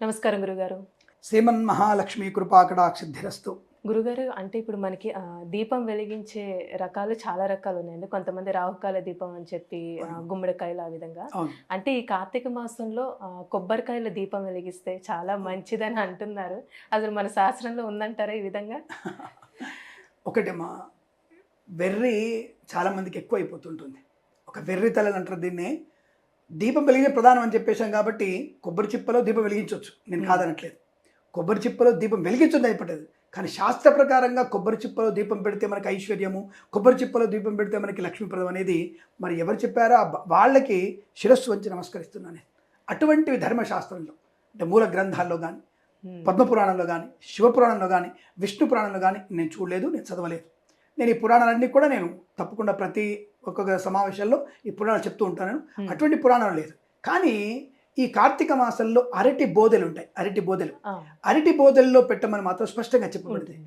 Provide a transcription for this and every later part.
నమస్కారం గురుగారు. శ్రీమన్ మహాలక్ష్మి కృపాకటాక్షిద్ధిరస్తు గురుగారు అంటే ఇప్పుడు మనకి దీపం వెలిగించే రకాలు చాలా రకాలు ఉన్నాయండి కొంతమంది రాహుకాల దీపం అని చెప్పి గుమ్మడికాయలు ఆ విధంగా. అంటే ఈ కార్తీక మాసంలో కొబ్బరికాయల దీపం వెలిగిస్తే చాలా మంచిదని అంటున్నారు. అసలు మన శాస్త్రంలో ఉందంటారా ఈ విధంగా? ఒకటేమా వెర్రి చాలామందికి ఎక్కువ అయిపోతుంటుంది ఒక వెర్రి తలని అంటారు దీన్ని. దీపం వెలిగే ప్రధానం అని చెప్పేశాం కాబట్టి కొబ్బరి చిప్పలో దీపం వెలిగించవచ్చు. నేను. కాదనట్లేదు. కొబ్బరి చిప్పలో దీపం వెలిగించొద్దు అయిపోతుంది కానీ శాస్త్ర ప్రకారంగా కొబ్బరి చిప్పలో దీపం పెడితే మనకి ఐశ్వర్యము కొబ్బరి చిప్పలో దీపం పెడితే మనకి లక్ష్మీప్రదం అనేది మరి ఎవరు చెప్పారో? వాళ్ళకి శిరస్సు వంచి నమస్కరిస్తున్నాను. నేను. అటువంటివి ధర్మశాస్త్రంలో అంటే మూల గ్రంథాల్లో కానీ పద్మపురాణంలో కానీ శివపురాణంలో కానీ విష్ణు పురాణంలో కానీ నేను చూడలేదు నేను చదవలేదు. నేను ఈ పురాణాలన్నీ కూడా నేను తప్పకుండా ప్రతి ఒక్కొక్క సమావేశాల్లో ఈ పురాణాలు చెప్తూ ఉంటాను. అటువంటి పురాణాలు లేదు. కానీ ఈ కార్తీక మాసంలో అరటి బోధెలు ఉంటాయి. అరటి బోధెలు అరటి బోధెల్లో పెట్టమని మాత్రం స్పష్టంగా చెప్పబడింది.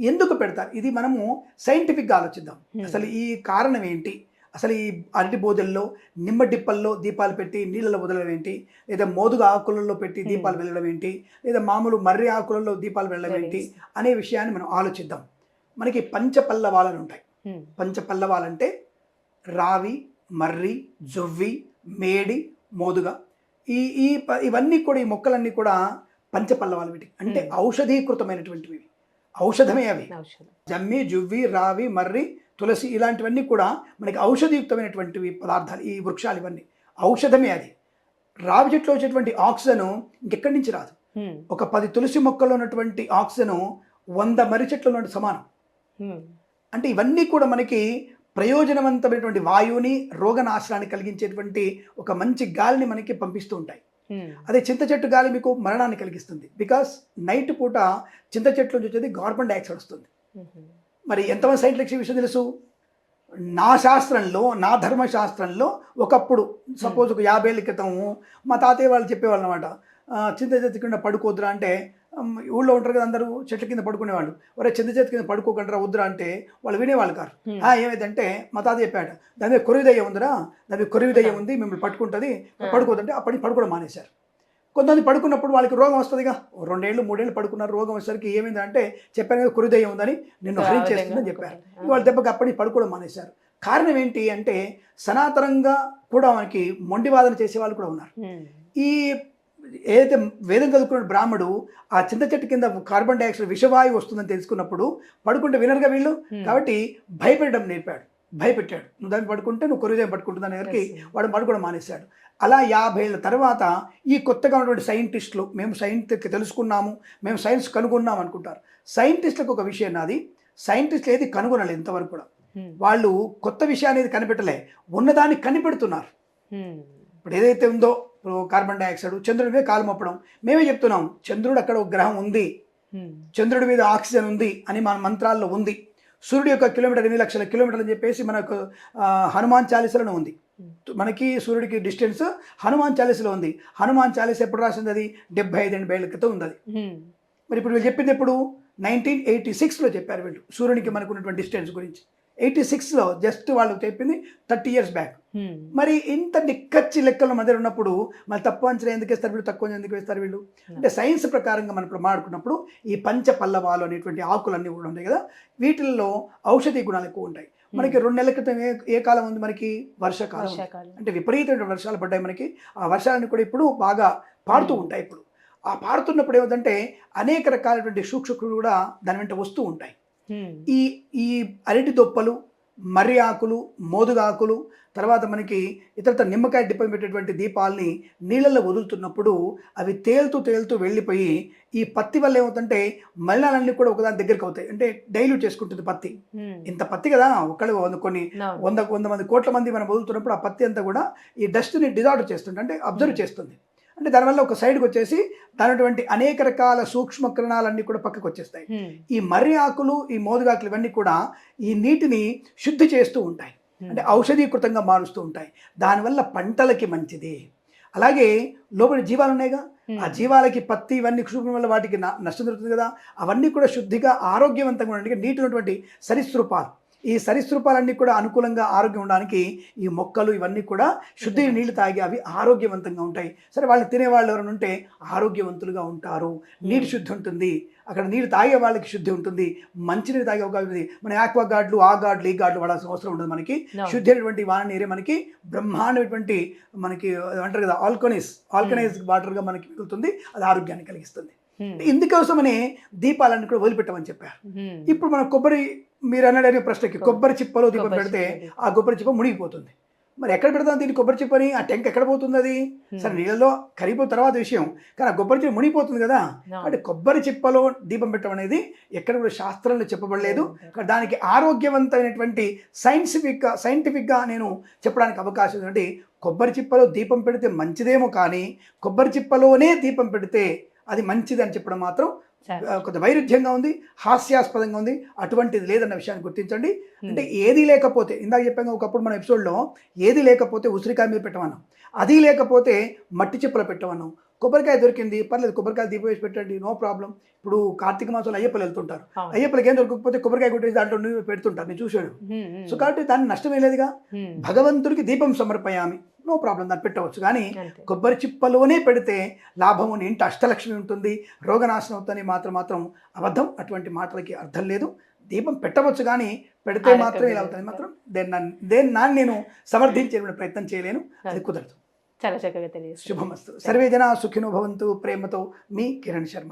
ఎందుకు పెడతారు? ఇది మనము సైంటిఫిక్గా ఆలోచిద్దాం. అసలు ఈ కారణం ఏంటి? అసలు ఈ అరటి బోధెల్లో నిమ్మ డిప్పల్లో దీపాలు పెట్టి నీళ్ళలో వదలడం ఏంటి? లేదా మోదుగా ఆకులలో పెట్టి. దీపాలు వెళ్ళడం ఏంటి? లేదా మామూలు మర్రి ఆకులలో దీపాలు వెళ్ళడం ఏంటి? అనే విషయాన్ని మనం ఆలోచిద్దాం. మనకి పంచపల్లవాలని ఉంటాయి పంచపల్లవాలంటే రావి మర్రి జొవ్వి మేడి మోదుగ. ఈ ఈ ఇవన్నీ కూడా ఈ మొక్కలన్నీ కూడా పంచపల్లవాలు వీటికి. అంటే. ఔషధీకృతమైనటువంటివి. ఔషధమే అవి. జమ్మి జువ్వి రావి మర్రి తులసి ఇలాంటివన్నీ కూడా మనకి ఔషధయుక్తమైనటువంటివి పదార్థాలు ఈ వృక్షాలు ఇవన్నీ. ఔషధమే అది. రావి చెట్లో వచ్చేటువంటి ఆక్సిజన్ ఇంకెక్కడి నుంచి రాదు. ఒక పది తులసి మొక్కల్లో ఉన్నటువంటి ఆక్సిజన్ వంద మర్రి చెట్లలో సమానం. అంటే ఇవన్నీ కూడా మనకి ప్రయోజనవంతమైనటువంటి వాయువుని రోగనాశనాన్ని కలిగించేటువంటి ఒక మంచి గాలిని మనకి పంపిస్తూ ఉంటాయి. అదే చింత చెట్టు గాలి మీకు మరణాన్ని కలిగిస్తుంది. బికాస్ నైట్ పూట చింత చెట్ల నుంచి వచ్చేది కార్బన్ డైఆక్సైడ్ వస్తుంది. మరి ఎంతమంది సైంటిస్ట్ విషయం తెలుసు? నా శాస్త్రంలో నా ధర్మశాస్త్రంలో ఒకప్పుడు సపోజ్ ఒక యాభై ఏళ్ళ క్రితం మా తాతయ్య వాళ్ళు చెప్పేవాళ్ళు అనమాట చింత చెట్టు కింద పడుకోద్దురా అంటే ఊళ్ళో ఉంటారు కదా అందరూ చెట్ల కింద పడుకునేవాళ్ళు. ఒరే చింత చెట్టు కింద పడుకోకంటారా వద్దురా అంటే వాళ్ళు వినేవాళ్ళు కారు. ఆ, ఏమైందంటే మా తాత చెప్పాడు దాని మీద కొరివి దయ్యం ఉందిరా దాని మీద కొరివి దయ్యం ఉంది మిమ్మల్ని పట్టుకుంటుంది పడుకోదంటే అప్పటి పడుకోవడం మానేశారు. కొంతమంది పడుకున్నప్పుడు వాళ్ళకి రోగం వస్తుందిగా. రెండేళ్ళు మూడేళ్ళు పడుకున్నారు రోగం వచ్చేసరికి ఏమైందంటే చెప్పాను కదా కొరివి దయ్యం ఉందని నిన్ను ఆ హరించేస్తుందని విధంగా చెప్పారు. వాళ్ళ దెబ్బకి అప్పటి నుంచి పడుకోవడం మానేశారు. కారణం ఏంటి అంటే సనాతనంగా కూడా మనకి మొండివాదన చేసే వాళ్ళు కూడా ఉన్నారు. ఈ ఏదైతే వేదం చదువుకున్న బ్రాహ్మడు ఆ చింత చెట్టు కింద కార్బన్ డైఆక్సైడ్ విషవాయువు వస్తుందని తెలుసుకున్నప్పుడు పడుకుంటే వినరుగా వీళ్ళు? కాబట్టి భయపెట్టడం నేర్పాడు. భయపెట్టాడు. నువ్వు దాన్ని పడుకుంటే నువ్వు కొరిదేం పట్టుకుంటుందని దగ్గరికి వాడు పడుకోవడం మానేశాడు. అలా యాభై ఏళ్ళ తర్వాత ఈ కొత్తగా ఉన్నటువంటి సైంటిస్టులు మేము సైన్స్ తెలుసుకున్నాము మేము సైన్స్ కనుగొన్నాం అనుకుంటారు. సైంటిస్టులకు ఒక విషయం నాది. సైంటిస్టులు ఏది కనుగొనలేదు ఇంతవరకు కూడా. వాళ్ళు కొత్త విషయాన్ని కనిపెట్టలే ఉన్నదాన్ని కనిపెడుతున్నారు. ఇప్పుడు ఏదైతే ఉందో ఇప్పుడు కార్బన్ డైఆక్సైడ్ చంద్రుడి మీద కాలు మోపడం. మేమే చెప్తున్నాం చంద్రుడు అక్కడ ఒక గ్రహం ఉంది. చంద్రుడి మీద ఆక్సిజన్ ఉంది అని మన మంత్రాల్లో ఉంది. సూర్యుడి యొక్క కిలోమీటర్ ఎనిమిది లక్షల కిలోమీటర్లు అని చెప్పేసి మనకు హనుమాన్ చాలీసలో ఉంది. మనకి సూర్యుడికి డిస్టెన్స్ హనుమాన్ చాలీసలో ఉంది. హనుమాన్ చాలీస ఎప్పుడు రాసింది అది? డెబ్బై ఐదు ఎనభై ఏళ్ళ క్రితం ఉంది అది. మరి ఇప్పుడు వీళ్ళు చెప్పింది ఎప్పుడు? నైన్టీన్ ఎయిటీ సిక్స్లో చెప్పారు వీళ్ళు. సూర్యునికి మనకు ఉన్నటువంటి డిస్టెన్స్ గురించి. ఎయిటీ సిక్స్లో జస్ట్ వాళ్ళు చెప్పింది థర్టీ ఇయర్స్ బ్యాక్ ఉమ్, మరి ఇంత నిక్కచ్చి లెక్కల మధ్య ఉన్నప్పుడు మరి తక్కువ అంచనా ఎందుకు వేస్తారు వీళ్ళు? తక్కువ ఎందుకు వేస్తారు వీళ్ళు? అంటే సైన్స్ ప్రకారంగా మనం ఇప్పుడు మాట్లాడుకున్నప్పుడు ఈ పంచ పల్లవాలు అనేటువంటి ఆకులన్నీ కూడా ఉంటాయి కదా? వీటిల్లో ఔషధీ గుణాలు ఎక్కువ ఉంటాయి. మనకి రెండు నెలల క్రితం ఏ ఏ కాలం ఉంది మనకి? వర్షాకాలం. అంటే విపరీతమైన వర్షాలు పడ్డాయి మనకి. ఆ వర్షాలన్నీ కూడా ఇప్పుడు బాగా పారుతూ Hmm. ఉంటాయి ఇప్పుడు. ఆ పారుతున్నప్పుడు ఏమిటంటే అనేక రకాలైనటువంటి సూక్ష్మకులు కూడా దాని వెంట వస్తూ ఉంటాయి. ఈ ఈ అరటి దొప్పలు మర్రి ఆకులు మోదుగా ఆకులు తర్వాత మనకి ఇతరత నిమ్మకాయ డిప్ప పెట్టేటువంటి దీపాలని నీళ్ళల్లో వదులుతున్నప్పుడు అవి తేలుతూ తేలుతూ వెళ్ళిపోయి ఈ పత్తి వల్ల ఏమవుతుందంటే మలినాలన్నీ కూడా ఒకదాని దగ్గరికి అవుతాయి. అంటే డైల్యూట్ చేసుకుంటుంది పత్తి. ఇంత పత్తి కదా ఒకళ్ళు వంద కొన్ని. వంద వంద మంది కోట్ల మంది మనం వదులుతున్నప్పుడు ఆ పత్తి అంతా కూడా ఈ డస్ట్ని డిజార్డర్ చేస్తుంది. అంటే అబ్జర్వ్. చేస్తుంది. అంటే దానివల్ల ఒక సైడ్కి వచ్చేసి దానిటువంటి అనేక రకాల సూక్ష్మ కిరణాలన్నీ కూడా పక్కకు వచ్చేస్తాయి. ఈ మర్రి ఆకులు ఈ మోదుగాకులు ఇవన్నీ కూడా ఈ నీటిని శుద్ధి చేస్తూ ఉంటాయి. అంటే ఔషధీకృతంగా మారుస్తూ ఉంటాయి. దానివల్ల పంటలకి మంచిది. అలాగే లోపల జీవాలు ఉన్నాయిగా? ఆ జీవాలకి పత్తి ఇవన్నీ క్షూపం వల్ల వాటికి నష్టం జరుగుతుంది కదా? అవన్నీ కూడా శుద్ధిగా ఆరోగ్యవంతంగా ఉండడానికి నీటిలో ఉన్నటువంటి సరీసృపాలు ఈ సరీసృపాలన్నీ కూడా అనుకూలంగా ఆరోగ్యం ఉండడానికి ఈ మొక్కలు ఇవన్నీ కూడా శుద్ధి నీళ్ళు తాగి అవి ఆరోగ్యవంతంగా ఉంటాయి. సరే వాళ్ళు తినేవాళ్ళు ఎవరైనా ఉంటే ఆరోగ్యవంతులుగా ఉంటారు. నీరు శుద్ధి ఉంటుంది. అక్కడ నీరు తాగే వాళ్ళకి శుద్ధి ఉంటుంది. మంచినీరు తాగే అవకాశం మన ఆక్వా గార్డులు ఆ గార్డులు ఈ గార్డులు వాడాల్సిన అవసరం ఉండదు మనకి. శుద్ధి అయినటువంటి వాన నీరే మనకి బ్రహ్మాండమైనటువంటి మనకి అంటారు కదా ఆల్కనైజ్ ఆల్కనైజ్ వాటర్గా మనకి మిగులుతుంది అది ఆరోగ్యాన్ని కలిగిస్తుంది. ఇందుకోసమనే దీపాలన్నీ కూడా వదిలిపెట్టమని చెప్పారు. ఇప్పుడు మన కొబ్బరి మీరు అన్నాడు ప్రశ్నకి కొబ్బరి చిప్పలో దీపం పెడితే ఆ కొబ్బరి చిప్ప మునిగిపోతుంది. మరి ఎక్కడ పెడతాం దీన్ని కొబ్బరి చిప్పని? ఆ టెంక్ ఎక్కడ పోతుంది అది? సరే నీళ్ళలో కరిగిపోయిన తర్వాత విషయం. కానీ ఆ కొబ్బరి చిప్ప మునిగిపోతుంది కదా. అంటే కొబ్బరి చిప్పలో దీపం పెట్టడం అనేది ఎక్కడ కూడా శాస్త్రంలో చెప్పబడలేదు. దానికి ఆరోగ్యవంతమైనటువంటి సైంటిఫిక్గా సైంటిఫిక్గా నేను చెప్పడానికి అవకాశం ఉందంటే కొబ్బరి చిప్పలో దీపం పెడితే మంచిదేమో కానీ కొబ్బరి చిప్పలోనే దీపం పెడితే అది మంచిది అని చెప్పడం మాత్రం కొంత వైరుధ్యంగా ఉంది హాస్యాస్పదంగా ఉంది అటువంటిది లేదన్న విషయాన్ని గుర్తించండి హ్మ్. అంటే ఏది లేకపోతే ఇందాక చెప్పాను ఒకప్పుడు మన ఎపిసోడ్లో ఏది లేకపోతే ఉసిరికాయ మీద పెట్టమన్నాం అది లేకపోతే మట్టి చెప్పులు పెట్టమన్నాం కొబ్బరికాయ దొరికింది పర్లేదు కొబ్బరికాయ దీపం వేసి పెట్టండి నో ప్రాబ్లం ఇప్పుడు కార్తీక మాసంలో అయ్యప్పలు వెళ్తుంటారు. అయ్యప్పలకి ఏం దొరకకపోతే కొబ్బరికాయ కొట్టేసి దాంట్లో నువ్వు పెడుతుంటారు నేను చూశాను హ్మ్. హ్మ్. సో కాబట్టి దాన్ని నష్టమే లేదుగా. భగవంతుడికి దీపం సమర్పయామి నో ప్రాబ్లం దాన్ని పెట్టవచ్చు. కానీ. కొబ్బరి చిప్పలోనే పెడితే లాభము ఇంటి అష్టలక్ష్మి ఉంటుంది. రోగనాశనం అవుతుంది మాత్రం మాత్రం అబద్ధం. అటువంటి మాటలకి అర్థం లేదు. దీపం పెట్టవచ్చు కానీ పెడితే మాత్రం ఇలా అవుతుంది. మాత్రం దేన్ని దేన్ని నాన్ని నేను సమర్థించే ప్రయత్నం చేయలేను. అది కుదరదు. చాలా చక్కగా తెలియదు శుభమస్తు. సర్వే జన సుఖినో భవంతు. ప్రేమతో మీ కిరణ్ శర్మ.